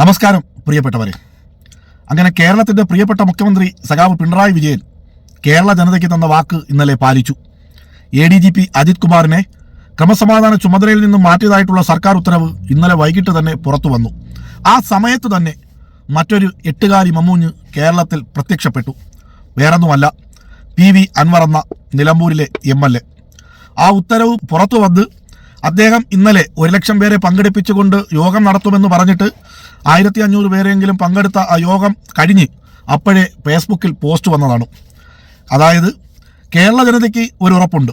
നമസ്കാരം പ്രിയപ്പെട്ടവരെ. അങ്ങനെ കേരളത്തിന്റെ പ്രിയപ്പെട്ട മുഖ്യമന്ത്രി സഖാവ് പിണറായി വിജയൻ കേരള ജനതയ്ക്ക് തന്ന വാക്ക് ഇന്നലെ പാലിച്ചു. A D G P Ajith കുമാറിനെ ക്രമസമാധാന ചുമതലയിൽ നിന്നും മാറ്റിയതായിട്ടുള്ള സർക്കാർ ഉത്തരവ് ഇന്നലെ വൈകിട്ട് തന്നെ പുറത്തു വന്നു. ആ സമയത്ത് തന്നെ മറ്റൊരു എട്ടുകാരി മമ്മൂഞ്ഞ് കേരളത്തിൽ പ്രത്യക്ഷപ്പെട്ടു. വേറൊന്നുമല്ല പി വി അൻവർ എന്ന നിലമ്പൂരിലെ എം എൽ എ. ആ ഉത്തരവ് പുറത്തു വന്ന് അദ്ദേഹം ഇന്നലെ ഒരു ലക്ഷം പേരെ പങ്കെടുപ്പിച്ചുകൊണ്ട് യോഗം നടത്തുമെന്ന് പറഞ്ഞിട്ട് ആയിരത്തി അഞ്ഞൂറ് പേരെങ്കിലും പങ്കെടുത്ത ആ യോഗം കഴിഞ്ഞ് അപ്പോഴേ ഫേസ്ബുക്കിൽ പോസ്റ്റ് വന്നതാണ്. അതായത് കേരള ജനതയ്ക്ക് ഒരു ഉറപ്പുണ്ട്.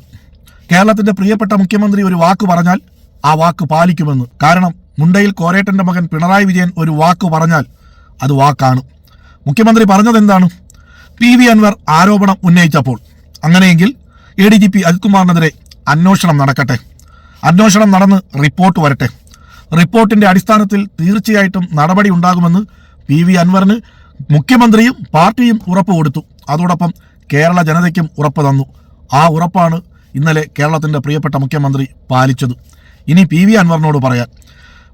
കേരളത്തിന്റെ പ്രിയപ്പെട്ട മുഖ്യമന്ത്രി ഒരു വാക്ക് പറഞ്ഞാൽ ആ വാക്ക് പാലിക്കുമെന്ന്. കാരണം മുണ്ടയിൽ കോരേട്ടന്റെ മകൻ പിണറായി വിജയൻ ഒരു വാക്ക് പറഞ്ഞാൽ അത് വാക്കാണ്. മുഖ്യമന്ത്രി പറഞ്ഞത് എന്താണ് പി വി അൻവർ ആരോപണം ഉന്നയിച്ചപ്പോൾ. അങ്ങനെയെങ്കിൽ A D G P Ajith കുമാറിനെതിരെ അന്വേഷണം നടക്കട്ടെ. അന്വേഷണം നടന്ന് റിപ്പോർട്ട് വരട്ടെ. റിപ്പോർട്ടിന്റെ അടിസ്ഥാനത്തിൽ തീർച്ചയായിട്ടും നടപടി ഉണ്ടാകുമെന്ന് പി വി അൻവറിന് മുഖ്യമന്ത്രിയും പാർട്ടിയും ഉറപ്പ് കൊടുത്തു. അതോടൊപ്പം കേരള ജനതയ്ക്കും ഉറപ്പ് തന്നു. ആ ഉറപ്പാണ് ഇന്നലെ കേരളത്തിന്റെ പ്രിയപ്പെട്ട മുഖ്യമന്ത്രി പാലിച്ചത്. ഇനി പി വി അൻവറിനോട് പറയാൻ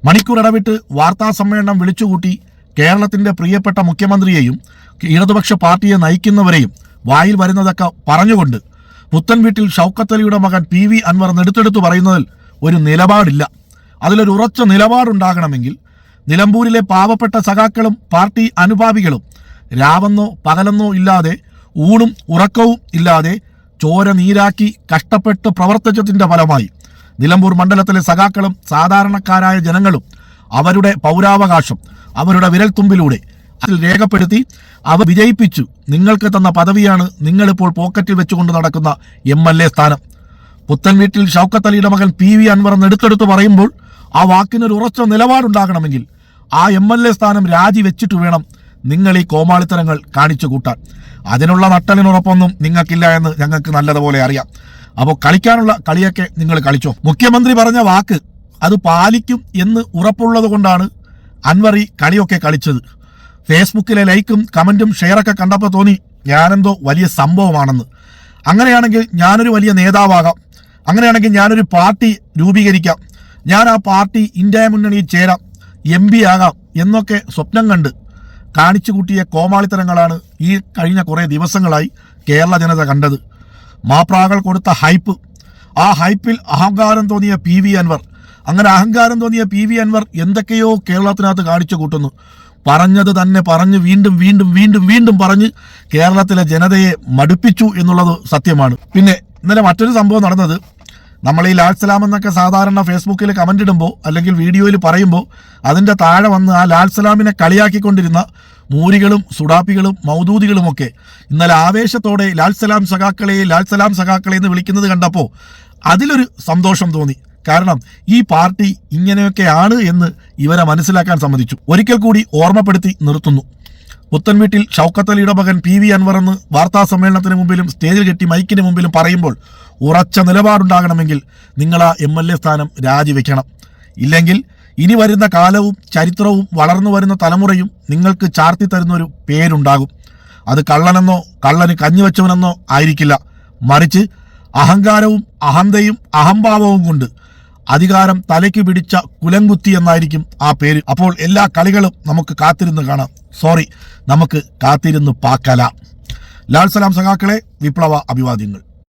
മണിക്കൂർ ഇടവിട്ട് വാർത്താ സമ്മേളനം വിളിച്ചുകൂട്ടി കേരളത്തിന്റെ പ്രിയപ്പെട്ട മുഖ്യമന്ത്രിയെയും ഇടതുപക്ഷ പാർട്ടിയെ നയിക്കുന്നവരെയും വായിൽ വരുന്നതൊക്കെ പറഞ്ഞുകൊണ്ട് പുത്തൻ വീട്ടിൽ ഷൗക്കത്ത് അലിയുടെ മകൻ പി വി അൻവർ നെടുത്തെടുത്ത് പറയുന്നതിൽ ഒരു നിലപാടില്ല. അതിലൊരു ഉറച്ച നിലപാടുണ്ടാകണമെങ്കിൽ നിലമ്പൂരിലെ പാവപ്പെട്ട സഖാക്കളും പാർട്ടി അനുഭാവികളും രാവെന്നോ പകലെന്നോ ഇല്ലാതെ ഊണും ഉറക്കവും ഇല്ലാതെ ചോര നീരാക്കി കഷ്ടപ്പെട്ട് പ്രവർത്തിച്ചതിന്റെ ഫലമായി നിലമ്പൂർ മണ്ഡലത്തിലെ സഖാക്കളും സാധാരണക്കാരായ ജനങ്ങളും അവരുടെ പൗരാവകാശം അവരുടെ വിരൽത്തുമ്പിലൂടെ അതിൽ രേഖപ്പെടുത്തി അവ വിജയിപ്പിച്ചു. നിങ്ങൾക്ക് തന്ന പദവിയാണ് നിങ്ങളിപ്പോൾ പോക്കറ്റിൽ വെച്ചുകൊണ്ട് നടക്കുന്ന എം എൽ എ സ്ഥാനം. പുത്തൻ വീട്ടിൽ ഷൗക്കത്ത് അലിയുടെ മകൻ പി വി അൻവർ എന്ന് എടുത്തെടുത്ത് പറയുമ്പോൾ ആ വാക്കിനൊരു ഉറച്ച നിലപാടുണ്ടാകണമെങ്കിൽ ആ എം എൽ എ സ്ഥാനം രാജിവെച്ചിട്ട് വേണം നിങ്ങൾ ഈ കോമാളിത്തരങ്ങൾ കാണിച്ചു കൂട്ടാൻ. അതിനുള്ള നട്ടലിനുറപ്പൊന്നും നിങ്ങൾക്കില്ല എന്ന് ഞങ്ങൾക്ക് നല്ലതുപോലെ അറിയാം. അപ്പോൾ കളിക്കാനുള്ള കളിയൊക്കെ നിങ്ങൾ കളിച്ചോ. മുഖ്യമന്ത്രി പറഞ്ഞ വാക്ക് അത് പാലിക്കും എന്ന് ഉറപ്പുള്ളത് കൊണ്ടാണ് അൻവർ ഈ കളിയൊക്കെ കളിച്ചത്. ഫേസ്ബുക്കിലെ ലൈക്കും കമന്റും ഷെയറൊക്കെ കണ്ടപ്പോൾ തോന്നി ഞാനെന്തോ വലിയ സംഭവമാണെന്ന്. അങ്ങനെയാണെങ്കിൽ ഞാനൊരു വലിയ നേതാവാകാം. അങ്ങനെയാണെങ്കിൽ ഞാനൊരു പാർട്ടി രൂപീകരിക്കാം. ഞാൻ ആ പാർട്ടി ഇന്ത്യ മുന്നണിയിൽ ചേരാം എം പി ആകാം എന്നൊക്കെ സ്വപ്നം കണ്ട് കാണിച്ചു കൂട്ടിയ കോമാളിത്തരങ്ങളാണ് ഈ കഴിഞ്ഞ കുറേ ദിവസങ്ങളായി കേരള ജനത കണ്ടത്. മാപ്രാകൾ കൊടുത്ത ഹൈപ്പ്. ആ ഹൈപ്പിൽ അഹങ്കാരം തോന്നിയ പി വി അൻവർ. അങ്ങനെ അഹങ്കാരം തോന്നിയ പി വി അൻവർ എന്തൊക്കെയോ കേരളത്തിനകത്ത് കാണിച്ചു കൂട്ടുന്നു. പറഞ്ഞത് തന്നെ പറഞ്ഞ് വീണ്ടും വീണ്ടും വീണ്ടും വീണ്ടും പറഞ്ഞ് കേരളത്തിലെ ജനതയെ മടുപ്പിച്ചു എന്നുള്ളത് സത്യമാണ്. പിന്നെ ഇന്നലെ മറ്റൊരു സംഭവം നടന്നത്. നമ്മൾ ഈ ലാൽ സലാം എന്നൊക്കെ സാധാരണ ഫേസ്ബുക്കിൽ കമന്റ് ഇടുമ്പോൾ അല്ലെങ്കിൽ വീഡിയോയിൽ പറയുമ്പോൾ അതിന്റെ താഴെ വന്ന് ആ ലാൽ സലാമിനെ കളിയാക്കിക്കൊണ്ടിരുന്ന മൂരികളും സുഡാപ്പികളും മൗദൂദികളും ഒക്കെ ഇന്നലെ ആവേശത്തോടെ ലാൽ സലാം സഖാക്കളെ ലാൽ സലാം സഖാക്കളെ എന്ന് വിളിക്കുന്നത് കണ്ടപ്പോൾ അതിലൊരു സന്തോഷം തോന്നി. കാരണം ഈ പാർട്ടി ഇങ്ങനെയൊക്കെയാണ് എന്ന് ഇവരെ മനസ്സിലാക്കാൻ സമ്മതിച്ചു. ഒരിക്കൽ കൂടി ഓർമ്മപ്പെടുത്തി നിർത്തുന്നു. പുത്തൻ വീട്ടിൽ ഷൗക്കത്ത് അലിയുടെ മകൻ പി വി അൻവർ എന്ന് വാർത്താ സമ്മേളനത്തിന് മുമ്പിലും സ്റ്റേജിൽ കെട്ടി മൈക്കിന് മുമ്പിലും പറയുമ്പോൾ ഉറച്ച നിലപാടുണ്ടാകണമെങ്കിൽ നിങ്ങൾ ആ എം എൽ എ സ്ഥാനം രാജിവെക്കണം. ഇല്ലെങ്കിൽ ഇനി വരുന്ന കാലവും ചരിത്രവും വളർന്നു വരുന്ന തലമുറയും നിങ്ങൾക്ക് ചാർത്തി തരുന്ന ഒരു പേരുണ്ടാകും. അത് കള്ളനെന്നോ കള്ളന് കഞ്ഞുവെച്ചവനെന്നോ ആയിരിക്കില്ല. മറിച്ച് അഹങ്കാരവും അഹന്തയും അഹംഭാവവും കൊണ്ട് അധികാരം തലയ്ക്ക് പിടിച്ച കുലംകുത്തി എന്നായിരിക്കും ആ പേര്. അപ്പോൾ എല്ലാ കളികളും നമുക്ക് കാത്തിരുന്ന് കാണാം. സോറി നമുക്ക് കാത്തിരുന്ന് പാക്കല. ലാൽ സലാം സഖാക്കളെ വിപ്ലവ അഭിവാദ്യങ്ങൾ.